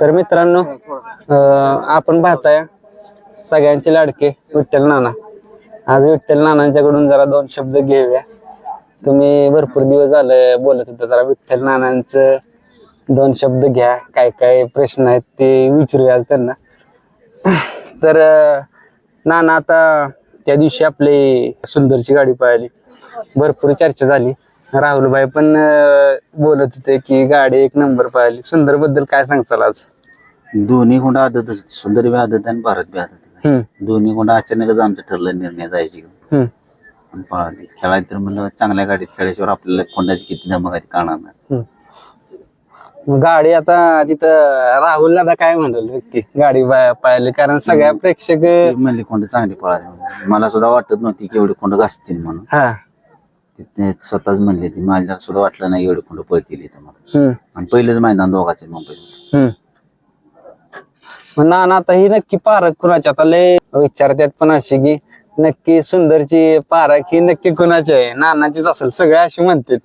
तर मित्रांनो आपण पाहताय सगळ्यांचे लाडके विठ्ठल नाना. आज विठ्ठल नानांच्याकडून जरा दोन शब्द घेऊया. तुम्ही भरपूर दिवस झाले बोलत होता जरा विठ्ठल नानांचं दोन शब्द घ्या. काय काय प्रश्न आहेत ते विचारूया आज त्यांना. तर नाना आता त्या दिवशी आपली सुंदरची गाडी पळाली. भरपूर चर्चा झाली. राहुलभाई पण अं, बोलत होते की गाडी एक नंबर पळाली सुंदरबद्दल काय सांगचाल आज? दोन्ही कोंड आदत होते. सुंदर बी आदत आणि भारत बी आदत होते. हम्म. दोन्ही कोंड अचानकच आमचं ठरलं निर्णय जायची. हम्म. आणि पळाली खेळायला तर म्हणलं चांगल्या गाडीत खेळल्याशिवाय आपल्याला कोंडाची किती धमक आहे ती कळणार नाही. मग गाडी आता तिथं राहुल दादा काय म्हणाल नक्की गाडी बा- पाहिली. कारण सगळ्या प्रेक्षक ती म्हणली कोंड चांगली पळाली. मला सुद्धा वाटत नव्हती की एवढी कोंड घासतील म्हणून. हा. ती- स्वतःच म्हणली ती माझ्या सुद्धा वाटलं नाही एवढी कोंड पळतील इथं मला हम्म आणि पहिलेच मैदान दोघाचे मुंबईत हम्म मग नाना आता ही नक्की पारख कुणाची? आता लय विचारतात पण अशी की नक्की सुंदरची पारख ही नक्की कुणाची आहे? नानाचीच असेल सगळे अशी म्हणतात.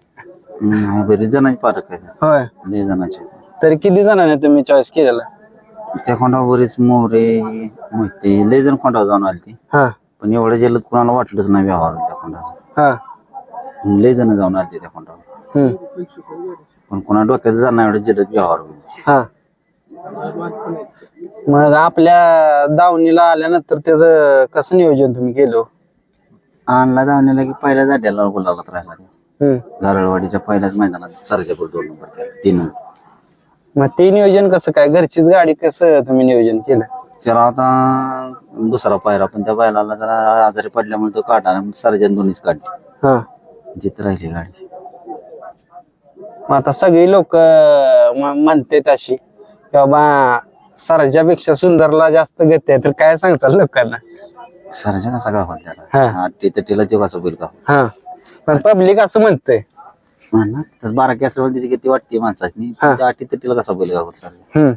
नाही, बरेच जणांचे पारख आहे होय. लय जणांचे. तरी किती जणांनी तुम्ही चॉईस केलेला? त्या खोंडावर बरेच मोरे मोहिते लय जण खोंडावर जाऊन आली ती हा. पण एवढं जलद कुणाला वाटलंच नाही व्यवहार त्या खोंडाचा हा. लय जण जाऊन आले त्या खोंडावर हम्म. पण कोणा डोक्यात जाणार एवढं जलद व्यवहार होईल. हा. मग आपल्या दावणीला आल्यानंतर त्याचं कसं नियोजन तुम्ही केलं? आणला धावण्याला की पहिल्या जाड्याला गुलालात राहिला. हम्म. गारळवाडीच्या पहिल्याच मैदानात सरजापूर दोन नंबर केला तीन. मग ते नियोजन कसं काय? घरचीच गाडी कसं तुम्ही नियोजन केलं? त्याला आता दुसरा पायरा पण त्या बैलाला जरा आजारी पडल्यामुळे तो काढला सर्जन दोन्हीच काढली. हा. जिथं राहिली गाडी. मग आता सगळी लोक म्हणतात अशी की बाबा सरजापेक्षा सुंदरला जास्त गती आहे तर काय सांगचाल लोकांना? सरजा कसा गावात हा. त्याला तटीला तो कसा बैल गाव हा. पण पब्लिक असं म्हणतंय. म्हणा तर बारा असल्यामुळे त्याची किती वाटते माणसाची? हा. त्या अट्टी तटीला कसा बैल गावात सरजा? हम्म.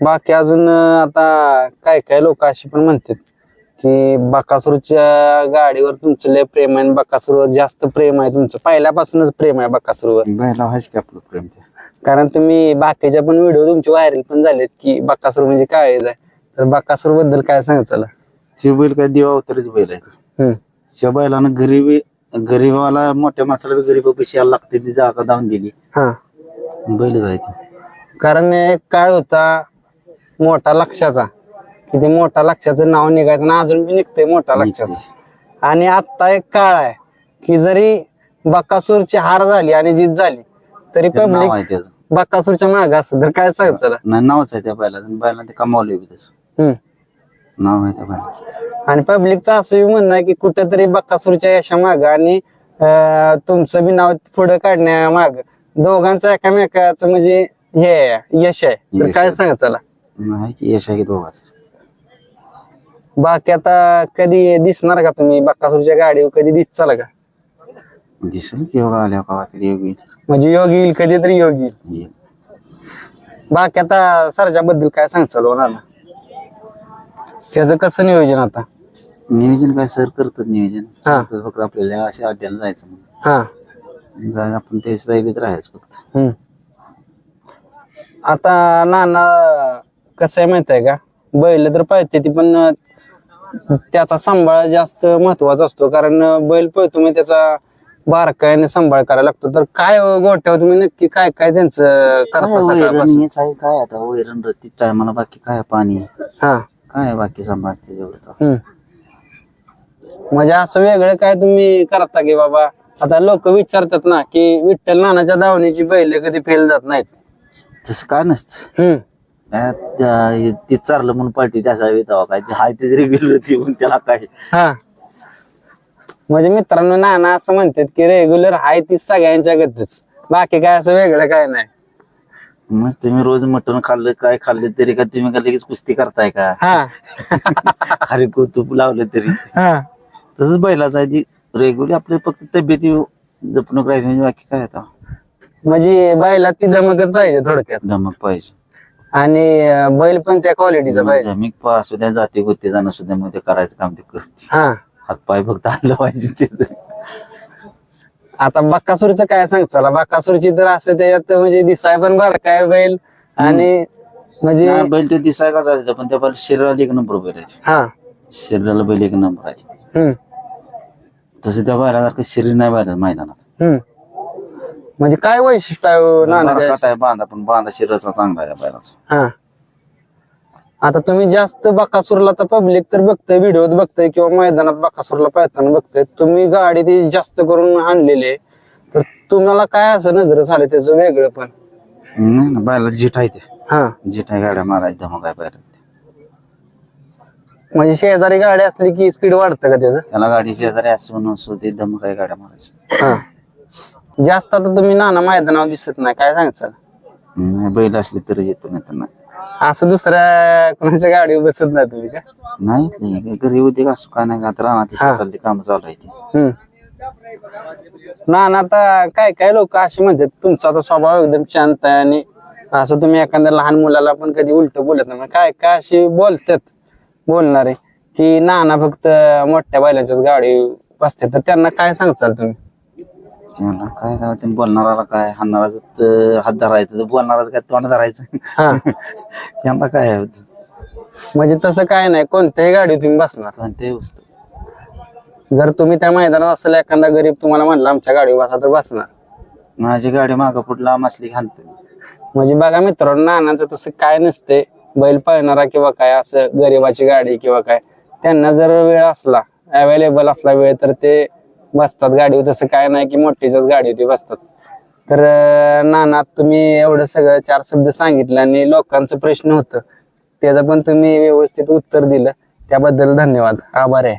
बाकी अजून अं, आता काय काय लोक अशी पण म्हणतात. की बकासूरच्या गाडीवर तुमचं लय प्रेम आहे आणि बकासूरवर जास्त प्रेम आहे तुमचं. पहिल्यापासूनच प्रेम आहे बकासूरवर. बैला की आपलं प्रेम ते. कारण तुम्ही बाकीच्या पण व्हिडिओ तुमचे व्हायरल पण झालेत की बकासूर म्हणजे काळीज आहे तर बकासूरबद्दल काय सांगायचं ते बैल काय देवा अवतारीच बैल आहे तो. हम्म. त्या बैलानं गरीबी गरीबाला मोठ्या माणसाला गरीब पैसे यायला लागते ती जागा दावून दिली. हा. बैलच आहे ते. कारण एक काळ होता मोठा लक्षाचा की ते मोठा लक्षाचं नाव निघायचं आणि अजून बी निघतंय मोठा लक्षाचं आणि आता एक काळ आहे की जरी बकासूरची हार झाली आणि जीत झाली तरी ते नाव पब्लिक आहे त्याचं. बकासूरच्या माग असं तर काय सांगायचं नाही नावच आहे त्या बैलाचं. बैला ते कमावले बी त्याचं. हम्म. नाव आहे त्या बैलाचं. आणि पब्लिकचं असं बी म्हणणं आहे की कुठेतरी बक्कासूरच्या यशामाग आणि अं, तुमचं बी नाव पुढे काढण्यामाग दोघांचं एकामेकाचं म्हणजे हे आहे, यश आहे. तर यश काय आहे. सांगा चला नाही की यश आहे की दोघाचं. बाकी आता कधी दिसणार का तुम्ही? बक्कासूरच्या गाडीवर कधी दिसचाल का? दिसेल की योगा आल्या का? तरी योग. येईल. म्हणजे योग येईल कधीतरी योग येईल. येईल. बाकी आता सरच्या बद्दल काय सांगचाल होणार ना त्याचं कसं नियोजन आता? नियोजन काय? सर करतात नियोजन. हा. फक्त आपल्याला अशा अड्ड्याला जायचं म्हणून. हा. आपण तेच राहिलेत राहायचं फक्त. हम्म. आता नाना कसं आहे माहीत आहे का? बैल तर पळते ती पण त्याचा सांभाळ जास्त महत्त्वाचा असतो कारण बैल पळतो मग त्याचा बारकाईने सांभाळ करायला लागतो. तर काय गोट्यावर तुम्ही नक्की काय काय त्यांचं करता वैरण सकाळपासून? हेच आहे काय आता? वैरण रत्ती टायमाला बाकी काय पाणी? हा. काय आहे बाकी त्याच्यावर हम्म. म्हणजे असं वेगळं काय तुम्ही करता की बाबा आता लोक विचारतात ना की विठ्ठल नानाच्या दावणीची बैल कधी फेल जात नाहीत? तसं काय नसतं. हम्म. काय त्या- ते चारलं म्हणून पाळते त्याचा तेव्हा काय हाय तेच रेग्युलर म्हणून त्याला काय. हा. म्हणजे मित्रांनो नाना असं म्हणतात की रेग्युलर आहे ती सगळ्यांच्या गतच. बाकी काय असं वेगळं काय नाही. मग तुम्ही रोज मटण खाल्लं काय खाल्लं तरी का तुम्ही का लगेच कुस्ती करताय का? हा. खारी तूप लावलं तरी. हा. तसंच बैलाच आहे ती. रेग्युलर आपली फक्त तब्येती जपणूक राहायची म्हणजे बाकी काय आता? म्हणजे बैला ती धमकच पाहिजे थोडक्यात. धमक पाहिजे. आणि बैल पण त्या क्वालिटीचा पाहिजे. पा असू द्या जाते गोते जाणं सुद्धा मग ते करायचं काम ते करते. हा. हात पाय फक्त आणलं पाहिजे ते. आता बक्कासूरचं काय सांगचाल बक्कासूरची तर असं त्याच्यात म्हणजे दिसाय पण बरं काय बैल आणि म्हणजे बैल ते दिसायला जायचं पण त्या बैल शरीराला एक नंबर बैल आहे हा. शरीराला बैल एक नंबर आहे. तसं त्या बैलासारखं शरीर नाही बैल मैदानात. हम्म. म्हणजे काय वैशिष्ट्य आहे हो नाना बारा बांधा पण बांधा शरीराचा चांगला आहे बैलाचा हा. आता तुम्ही जास्त बकासूरला तर पब्लिक तर बघतंय व्हिडिओत बघतंय किंवा मैदानात बकासूरला पळताना बघतंय. तुम्ही गाडी ती जास्त करून आणलेली तर तुम्हाला काय असं नजर झालं त्याचं वेगळं पण? नाही ना बैला जीट आहे ते. हा. जीट आहे गाड्या मारायच्या धमक आहे बैला म्हणजे शेजारी गाडी असली की स्पीड वाढतं का त्याचं? त्याला गाडी शेजारी असो नसो ते धमक आहे गाड्या मारायच्या हा. जास्त आता तुम्ही नाना मैदानावर दिसत नाही काय नाही, बैल असली तरी येतो नाही तर नाही. असं दुसऱ्या कोणाच्या गाडीवर बसत नाही तुम्ही का? नाही नाही, घरी उद्योग असो काय नाही आता हा. शेतातली काम चालू आहे ती. हम्म. नाना आता काय काय लोक असे म्हणतात तुमचा आता स्वभाव एकदम शांत आहे आणि असं तुम्ही एखाद्या लहान मुलाला पण कधी उलट बोलत नाही. काय काय असे बोलतात बोलणारे की नाना फक्त मोठ्या बैलांच्याच गाडी बसते. तर त्यांना काय सांगचाल तुम्ही? त्याला काय करावं, ते बोलणाराला काय? हाणणाराच हात धरायचं तर बोलणाराच काय तोंड धरायचं? हा. त्यांना काय आहे? म्हणजे तसं काय नाही कोणत्याही गाडी तुम्ही बसणार. कोणते वस्तू. जर तुम्ही त्या मैदानात असेल एखादा गरीब तुम्हाला म्हणला आमच्या गाडी बसा तर बसणार. माझी गाडी मागं पुढला मासली घालतो म्हणजे बघा मित्रांनो नानाचं तसं काय नसते बैल पळणारा किंवा काय असं गरिबाची गाडी किंवा काय त्यांना जर वेळ असला अवेलेबल असला वेळ तर ते बसतात गाडीवर. तसं काय नाही की मोठीच्याच गाडी होती बसतात. तर नाना तुम्ही एवढं सगळं चार शब्द सांगितलं आणि लोकांचं प्रश्न होतं. त्याचं पण तुम्ही व्यवस्थित उत्तर दिलं. त्याबद्दल धन्यवाद. आभार आहे.